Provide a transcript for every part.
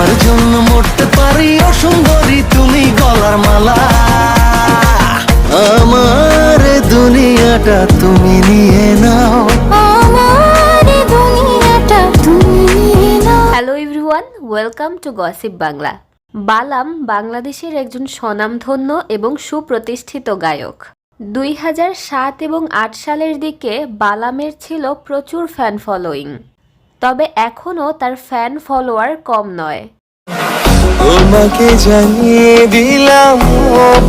তোমার জন্য মরতে পারি অসুন্দরী তুমি গলার মালা। আমার দুনিয়াটা তুমি নিয়ে নাও। আমার এই দুনিয়াটা তুমি নিয়ে নাও। Hello everyone welcome to gossip Bangla Balam বাংলাদেশের একজন স্বনামধন্য এবং সুপ্রতিষ্ঠিত গায়ক। দুই হাজার সাত এবং আট সালের দিকে বালামের ছিল প্রচুর ফ্যান ফলোয়িং তবে এখনও তার ফ্যান ফলোয়ার কম নয়। তোমাকে জানিয়ে দিলাম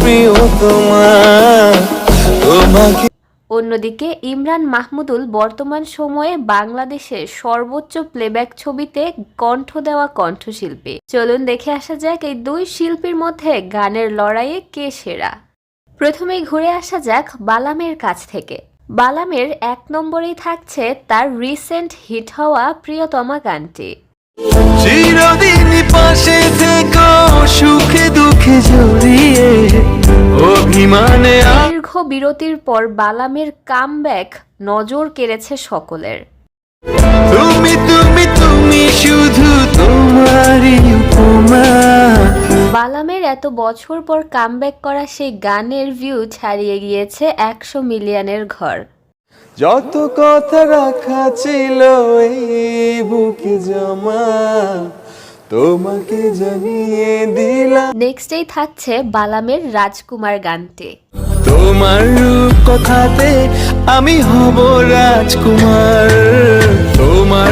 প্রিয় তোমার। তোমাকে অন্যদিকে ইমরান মাহমুদুল বর্তমান সময়ে বাংলাদেশে সর্বোচ্চ প্লেব্যাক ছবিতে কণ্ঠ দেওয়া কণ্ঠশিল্পী। চলুন দেখে আসা যাক এই দুই শিল্পীর মধ্যে গানের লড়াইয়ে কে সেরা। প্রথমেই ঘুরে আসা যাক বালামের কাছ থেকে। বালামের এক নম্বরেই থাকছে তার রিসেন্ট হিট হওয়া প্রিয়তমা গানটি। চিরদিন পাশে থেকো সুখে দুঃখে জড়িয়ে অভিমানে দীর্ঘ বিরতির পর বালামের কামব্যাক নজর কেড়েছে সকলের। তুমি তুমি তুমি শুধু তোমারই উপমা। বালামের এত বছর পর কামব্যাক করা সেই গানের ভিউ ছাড়িয়ে গিয়েছে একশো মিলিয়নের ঘর। যত কথা রাখা ছিল এই বুকে জমা তোমাকে জানিয়ে দিলাম। নেক্সটেই থাকছে বালামের রাজকুমার গানটি। তোমার রূপ কথাতে আমি হব রাজকুমার। তোমার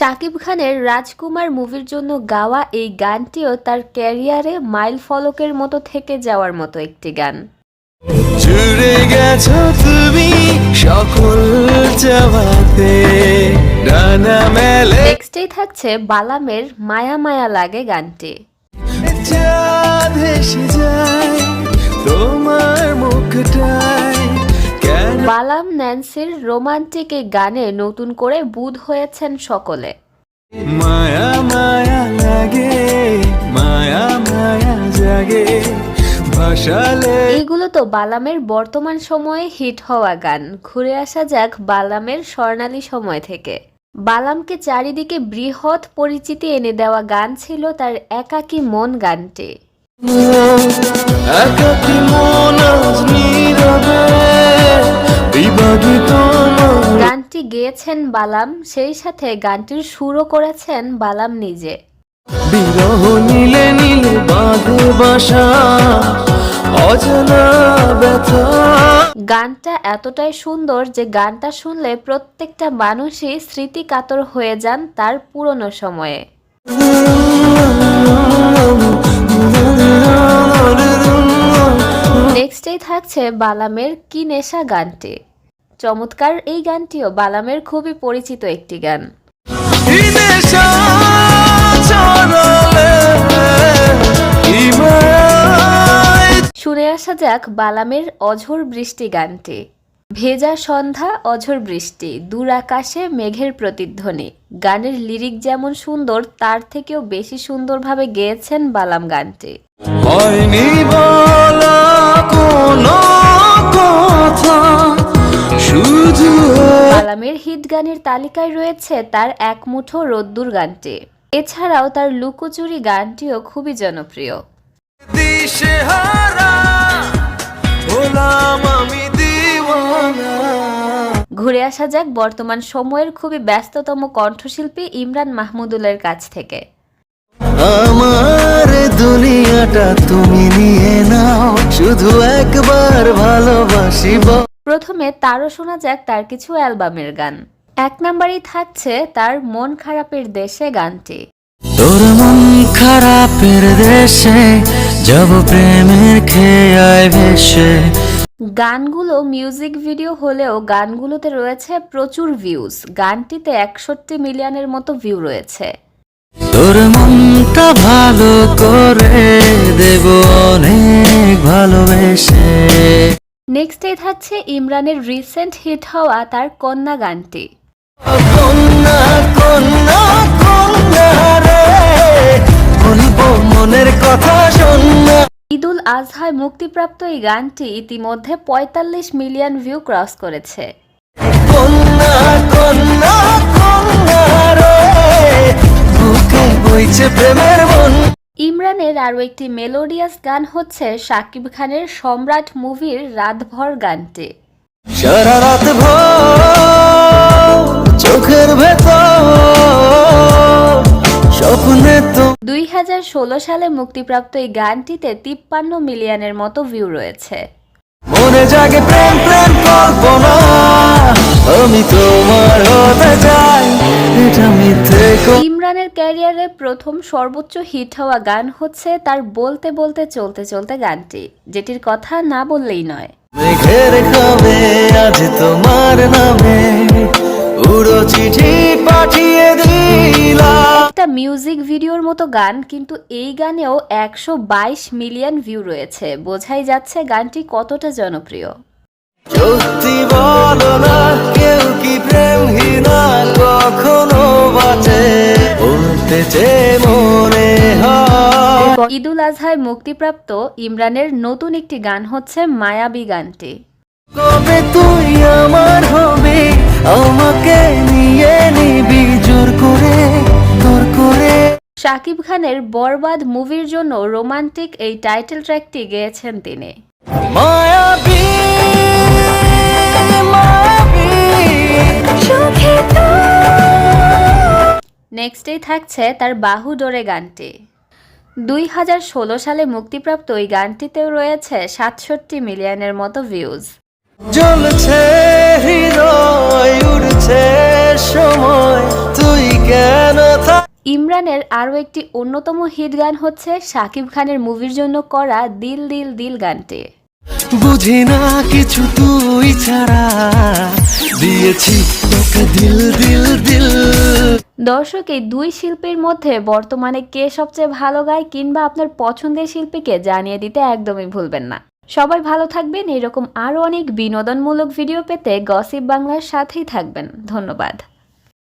শাকিব খানের রাজকুমার মুভির জন্য গাওয়া এই গানটিও তার ক্যারিয়ারে মাইল ফলকের মতো থেকে যাওয়ার মতো একটি গান। জুড়ে গেছো তুমি সকল চাওয়াতে। ডানা মেলে নেক্সটেই থাকছে বালামের মায়া মায়া লাগে গানটি। চাঁদ যায়। তোমার মুখটায় বালাম ন্যান্সির রোমান্টিক এই গানে নতুন করে বুধ হয়েছেন সকলে। মায়া মায়া লাগে মায়া মায়া জাগে এইগুলো তো বালামের বর্তমান সময়ে হিট হওয়া গান। ঘুরে আসা যাক বালামের স্বর্ণালী সময় থেকে। বালামকে চারিদিকে বৃহৎ পরিচিতি এনে দেওয়া গান ছিল তার একাকী মন গানটি। একাকি মন আজ নীরবে বিভাগিত গানটি গেয়েছেন বালাম সেই সাথে গানটির সুরও করেছেন বালাম নিজে। বিরহ নীলে নীলে বাঁধে বাসা অজানা ব্যথা। গানটা এতটাই সুন্দর যে গানটা শুনলে প্রত্যেকটা মানুষই স্মৃতি কাতর হয়ে যান তার পুরনো সময়ে। নেক্সটেই থাকছে বালামের কি নেশা গানটি। চমৎকার এই গানটিও বালামের খুবই পরিচিত একটি গান। শুনে আসা যাক বালামের অঝোর বৃষ্টি গানটি। ভেজা সন্ধ্যা অঝোর বৃষ্টি দূর আকাশে মেঘের প্রতিধ্বনি। গানের লিরিক যেমন সুন্দর তার থেকেও বেশি সুন্দরভাবে গেয়েছেন বালাম গানটি। বালামের হিট গানের তালিকায় রয়েছে তার এক মুঠো রোদ্দুর গানটি। এছাড়াও তার লুকোচুরি গানটিও খুবই জনপ্রিয়। ঘুরে আসা যাক বর্তমান সময়ের খুবই ব্যস্ততম কণ্ঠশিল্পী ইমরান মাহমুদুলের কাছ থেকে। আমার দুনিয়াটা তুমি নিয়ে শুধু একবার ভালোবাসিব প্রথমে তারও শোনা যাক তার কিছু অ্যালবামের গান। এক নাম্বারই থাকছে তার মন খারাপের দেশে গানটি। তোর মন খারাপের দেশে যাব প্রেমের খেয়ায় ভেসে। গানগুলো মিউজিক ভিডিও হলেও গানগুলোতে রয়েছে প্রচুর ভিউজ গানটিতে একষট্টি মিলিয়নের মতো ভিউ রয়েছে। তোর মনটা ভালো করে দেব অনেক ভালোবেসে। নেক্সটেই থাকছে ইমরানের রিসেন্ট হিট হওয়া তার কন্যা গানটি। কন্যা কন্যা কন্যা রে বলব মনের কথা শোনা। ঈদুল আজহায় মুক্তিপ্রাপ্ত এই গানটি ইতিমধ্যে পঁয়তাল্লিশ মিলিয়ন ভিউ ক্রস করেছে। কন্যা কন্যা বইছে প্রেমের মন। ইমরানের আরও একটি মেলোডিয়াস গান হচ্ছে শাকিব খানের সম্রাট মুভির রাতভর গানটি। সারা রাত চোখের স্বপ্নে তো দুই হাজার ষোলো সালে মুক্তিপ্রাপ্ত এই গানটিতে তিপ্পান্ন মিলিয়নের মতো ভিউ রয়েছে। মনে জাগে প্রেম প্রেম কল্পনা। আমি তোমার হতে চাই। এটা মিথ্যে ইমরানের ক্যারিয়ারে প্রথম সর্বোচ্চ হিট হওয়া গান হচ্ছে তার বলতে বলতে চলতে চলতে গানটি যেটির কথা না বললেই নয়। মেঘের খাবে আজ তোমার নামে উড়ো চিঠি পাঠিয়ে দিলাম। একটা মিউজিক ভিডিওর মতো গান কিন্তু এই গানেও একশো বাইশ মিলিয়ন ভিউ রয়েছে। বোঝাই যাচ্ছে গানটি কতটা জনপ্রিয়। সত্যি বলো না কেউ কি প্রেমহীনা কখনো বাঁচে? বলতে যে মনে হয়। ঈদুল আজহায় মুক্তিপ্রাপ্ত ইমরানের নতুন একটি গান হচ্ছে মায়াবী গানটি। কবে তুই আমার হবে? আমাকে নিয়ে নিবি জোর করে তোর করে। শাকিব খানের বরবাদ মুভির জন্য রোমান্টিক এই টাইটেল ট্র্যাকটি গেয়েছেন তিনি। মায়াবী নেক্সটেই থাকছে তার বাহু ডোরে গানটি। দুই হাজার ষোলো সালে মুক্তিপ্রাপ্ত এই গানটিতেও রয়েছে সাতষট্টি মিলিয়নের মতো ভিউজ জ্বলছে হৃদয় উড়ছে সময় তুই কেন ইমরানের আরও একটি অন্যতম হিট গান হচ্ছে শাকিব খানের মুভির জন্য করা দিল দিল দিল গানটি। বুঝি না কিছু তুই ছাড়া দিয়েছি দর্শক, এই দুই শিল্পীর মধ্যে বর্তমানে কে সবচেয়ে ভালো গায় কিংবা আপনার পছন্দের শিল্পীকে জানিয়ে দিতে একদমই ভুলবেন না। সবাই ভালো থাকবেন, এরকম আরও অনেক বিনোদনমূলক ভিডিও পেতে গসিপ বাংলার সাথেই থাকবেন। ধন্যবাদ।